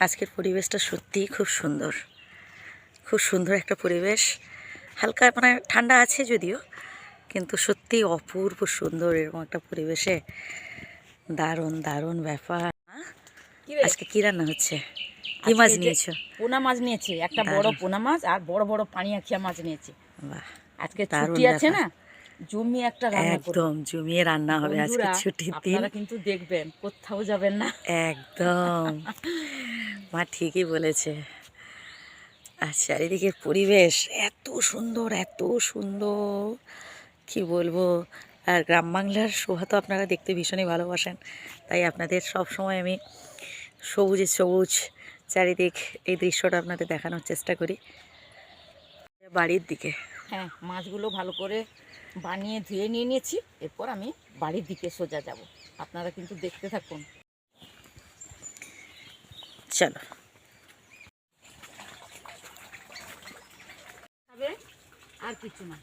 আজকের পরিবেশটা সত্যিই খুব সুন্দর। খুব সুন্দর একটা পরিবেশ। হালকা মানে ঠান্ডা আছে যদিও কিন্তু সত্যি অপূর্ব সুন্দর এরকম একটা পরিবেশে। দারুণ দারুণ ব্যাপার। আজকে কি রান্না হচ্ছে? কি মাছ নিয়েছো? পোনা মাছ নিয়েছি একটা বড় পোনা মাছ আর বড় বড় পানি আখিয়া মাছ নিয়েছি। বাহ আজকে ছুটি আছে না? জমি একটা রান্না একদম জমিয়ে রান্না হবে আজকে ছুটির দিন। আপনারা কিন্তু দেখবেন কোথাও যাবেন না। একদম। মা ঠিকই বলেছে। আর চারিদিকের পরিবেশ এত সুন্দর এত সুন্দর। কি বলব? আর গ্রাম বাংলার শোভা তো আপনারা দেখতে ভীষণই ভালোবাসেন। তাই আপনাদের সব সময় আমি সবুজে সবুজ চারিদিক এই দৃশ্যটা আপনাদের দেখানোর চেষ্টা করি। বাড়ির দিকে। হ্যাঁ মাছগুলো ভালো করে বানিয়ে ধুয়ে নিয়ে নিয়েছি এরপর আমি বাড়ির দিকে সোজা যাব। আপনারা কিন্তু দেখতে থাকুন। চলো। আর কিছু না।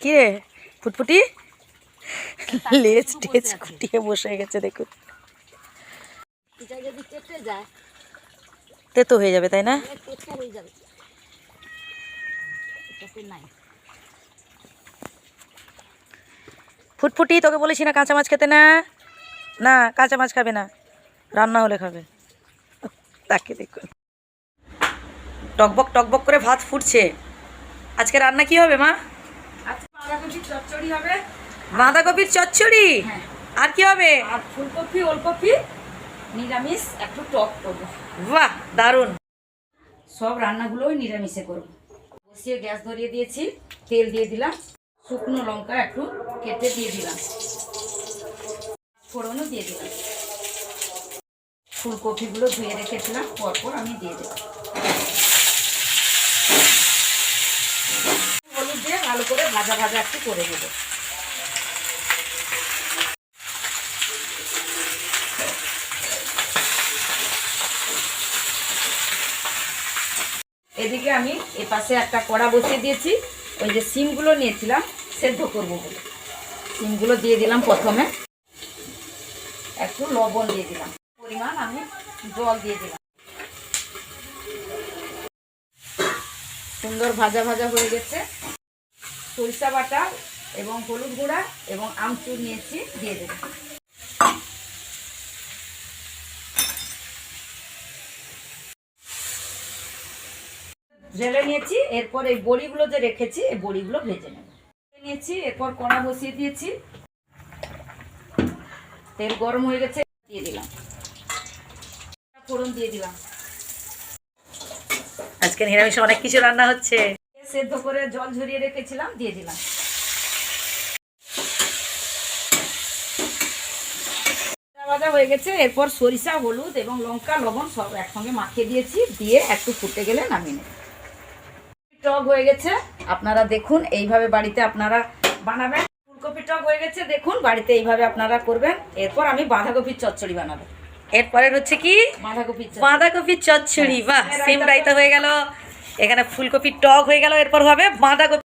কি রে ফুটফুটি? লেজ টেজ কুটিয়ে বসে গেছে দেখুন। যদি কেটে যায় তেতো হয়ে যাবে তাই না? হয়ে যাবে। নাই। ফুটফুটি তোকে বলেছি না কাঁচা মাছ খেতে না। না কাঁচা মাছ খাবে না। রান্না হলে খাবে। তাকে দেখুন টকবক টকবক করে ভাত ফুটছে। আজকে রান্না কি হবে মা? বাঁধাকপির চচ্চড়ি হবে। বাঁধাকপির চচ্চড়ি? হ্যাঁ। আর কি হবে? আর ফুলকপি ওলকপি নিরামিষ একটু টক করব। বাহ দারুণ। সব রান্নাগুলোই নিরামিষে করব। বসিয়ে গ্যাস ধরিয়ে দিয়েছি তেল দিয়ে দিলাম। শুকনো লঙ্কা একটু কেটে দিয়ে দিলাম। ফোড়নও দিয়ে দিলাম। ফুলকপিগুলো ধুয়ে রেখেছিলাম পরপর আমি দিয়ে দিলাম। হলুদ দিয়ে ভালো করে ভাজা ভাজা একটু করে দেবো এদিকে আমি এ পাশে একটা কড়া বসিয়ে দিয়েছি। ওই যে সিমগুলো নিয়েছিলাম, সেদ্ধ করব বলে। সিমগুলো দিয়ে দিলাম প্রথমে। একটু লবণ দিয়ে দিলাম। পরিমাণ আমি জল দিয়ে দিলাম। সুন্দর ভাজা ভাজা হয়ে গেছে। সরিষা বাটা এবং হলুদ গুঁড়া এবং আমচুর নিয়েছি, দিয়ে দেব ঢেলে নিয়েছি, এরপর এই বড়িগুলো যে রেখেছি, এই বড়িগুলো ভেজে নেব। নিয়েছি এরপর কড়া বসিয়ে দিয়েছি। তেল গরম হয়ে গেছে দিয়ে দিলাম। ফোড়ন দিয়ে দিলাম। আজকে নিরামিষে অনেক কিছু রান্না হচ্ছে। সেদ্ধ করে জল ঝরিয়ে রেখেছিলাম দিয়ে দিলাম। ভাজা হয়ে গেছে এরপর সরিষা হলুদ এবং লঙ্কা লবণ সব একসঙ্গে মাখিয়ে দিয়েছি দিয়ে একটু ফুটে গেলে নামিয়ে নেব। টক হয়ে গেছে। আপনারা দেখুন এইভাবে বাড়িতে আপনারা বানাবেন। ফুলকপি টক হয়ে গেছে দেখুন বাড়িতে এইভাবে আপনারা করবেন। এরপর আমি বাঁধাকপির চচ্চড়ি বানাবো। এরপরের হচ্ছে কি? বাঁধাকপি। বাঁধাকপির চচ্চড়ি বাহ হ্যাঁ, সিম রাইতা হয়ে গেল। এখানে ফুলকপির টক হয়ে গেল এরপর হবে বাঁধাকপি